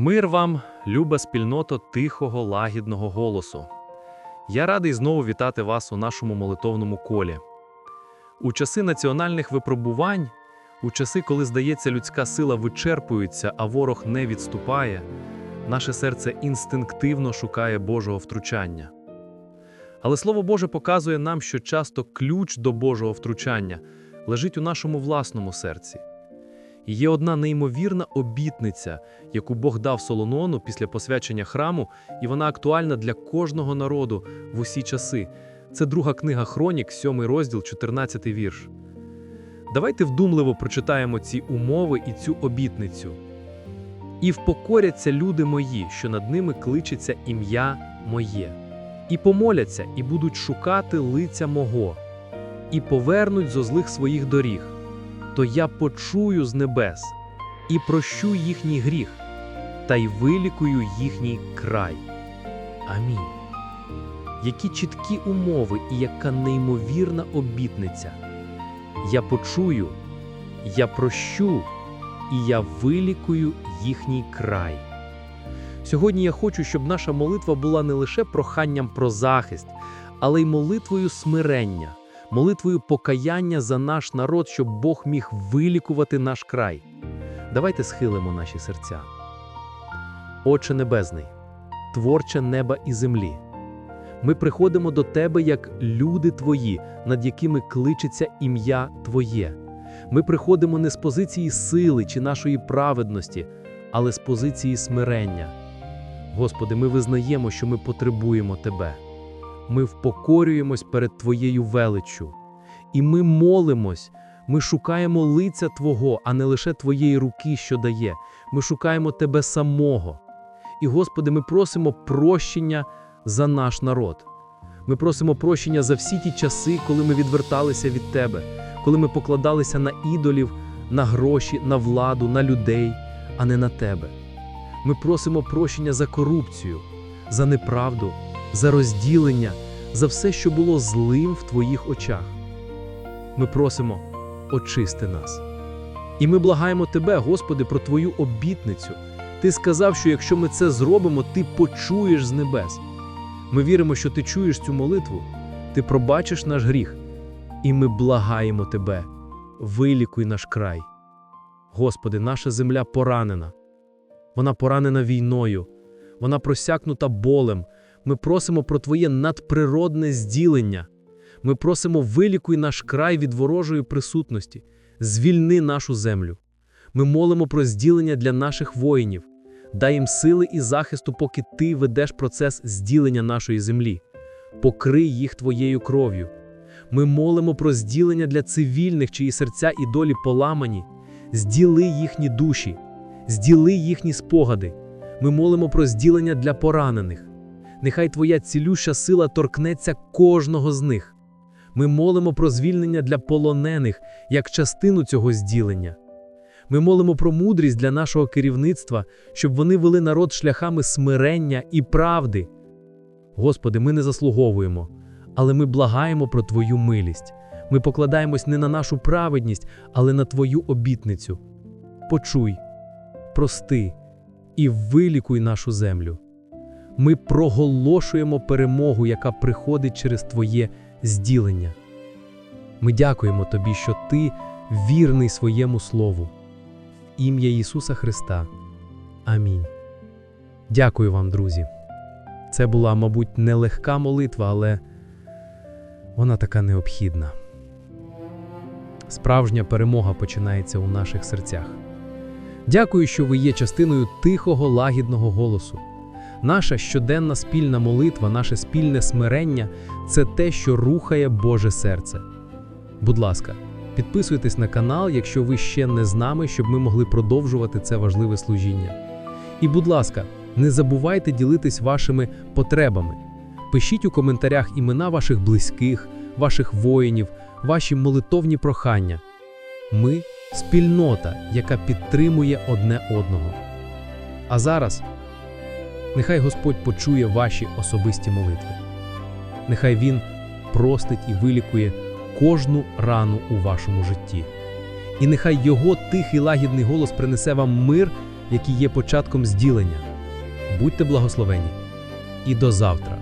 Мир вам, люба спільнота тихого, лагідного голосу. Я радий знову вітати вас у нашому молитовному колі. У часи національних випробувань, у часи, коли, здається, людська сила вичерпується, а ворог не відступає, наше серце інстинктивно шукає Божого втручання. Але Слово Боже показує нам, що часто ключ до Божого втручання лежить у нашому власному серці. Є одна неймовірна обітниця, яку Бог дав Солонону після посвячення храму, і вона актуальна для кожного народу в усі часи. Це друга книга Хронік, 7 розділ, 14 вірш. Давайте вдумливо прочитаємо ці умови і цю обітницю. І впокоряться люди мої, що над ними кличеться ім'я моє, і помоляться, і будуть шукати лиця мого, і повернуть зо злих своїх доріг то я почую з небес і прощу їхній гріх, та й вилікую їхній край. Амінь. Які чіткі умови і яка неймовірна обітниця. Я почую, я прощу, і я вилікую їхній край. Сьогодні я хочу, щоб наша молитва була не лише проханням про захист, але й молитвою смирення молитвою покаяння за наш народ, щоб Бог міг вилікувати наш край. Давайте схилимо наші серця. Отче Небесний, творче неба і землі. Ми приходимо до Тебе як люди Твої, над якими кличеться ім'я Твоє. Ми приходимо не з позиції сили чи нашої праведності, але з позиції смирення. Господи, ми визнаємо, що ми потребуємо Тебе ми впокорюємось перед Твоєю величчю. І ми молимось, ми шукаємо лиця Твого, а не лише Твоєї руки, що дає. Ми шукаємо Тебе самого. І, Господи, ми просимо прощення за наш народ. Ми просимо прощення за всі ті часи, коли ми відверталися від Тебе, коли ми покладалися на ідолів, на гроші, на владу, на людей, а не на Тебе. Ми просимо прощення за корупцію, за неправду, за розділення, за все, що було злим в Твоїх очах. Ми просимо, очисти нас. І ми благаємо Тебе, Господи, про Твою обітницю. Ти сказав, що якщо ми це зробимо, Ти почуєш з небес. Ми віримо, що Ти чуєш цю молитву, Ти пробачиш наш гріх, і ми благаємо Тебе, вилікуй наш край. Господи, наша земля поранена. Вона поранена війною, вона просякнута болем. Ми просимо про Твоє надприродне зділення. Ми просимо вилікуй наш край від ворожої присутності, звільни нашу землю. Ми молимо про зділення для наших воїнів, дай їм сили і захисту, поки Ти ведеш процес зділення нашої землі, покрий їх Твоєю кров'ю. Ми молимо про зділення для цивільних, чиї серця і долі поламані, зділи їхні душі, зділи їхні спогади. Ми молимо про зділення для поранених. Нехай Твоя цілюща сила торкнеться кожного з них. Ми молимо про звільнення для полонених як частину цього зділення. Ми молимо про мудрість для нашого керівництва, щоб вони вели народ шляхами смирення і правди. Господи, ми не заслуговуємо, але ми благаємо про Твою милість. Ми покладаємось не на нашу праведність, але на Твою обітницю. Почуй, прости і вилікуй нашу землю. Ми проголошуємо перемогу, яка приходить через Твоє зділення. Ми дякуємо Тобі, що Ти вірний своєму Слову. В ім'я Ісуса Христа. Амінь. Дякую вам, друзі. Це була, мабуть, нелегка молитва, але вона така необхідна. Справжня перемога починається у наших серцях. Дякую, що ви є частиною тихого, лагідного голосу. Наша щоденна спільна молитва, наше спільне смирення це те, що рухає Боже серце. Будь ласка, підписуйтесь на канал, якщо ви ще не з нами, щоб ми могли продовжувати це важливе служіння. І, будь ласка, не забувайте ділитись вашими потребами. Пишіть у коментарях імена ваших близьких, ваших воїнів, ваші молитовні прохання. Ми спільнота, яка підтримує одне одного. А зараз. Нехай Господь почує ваші особисті молитви. Нехай Він простить і вилікує кожну рану у вашому житті. І нехай Його тихий лагідний голос принесе вам мир який є початком зділення. Будьте благословені і до завтра!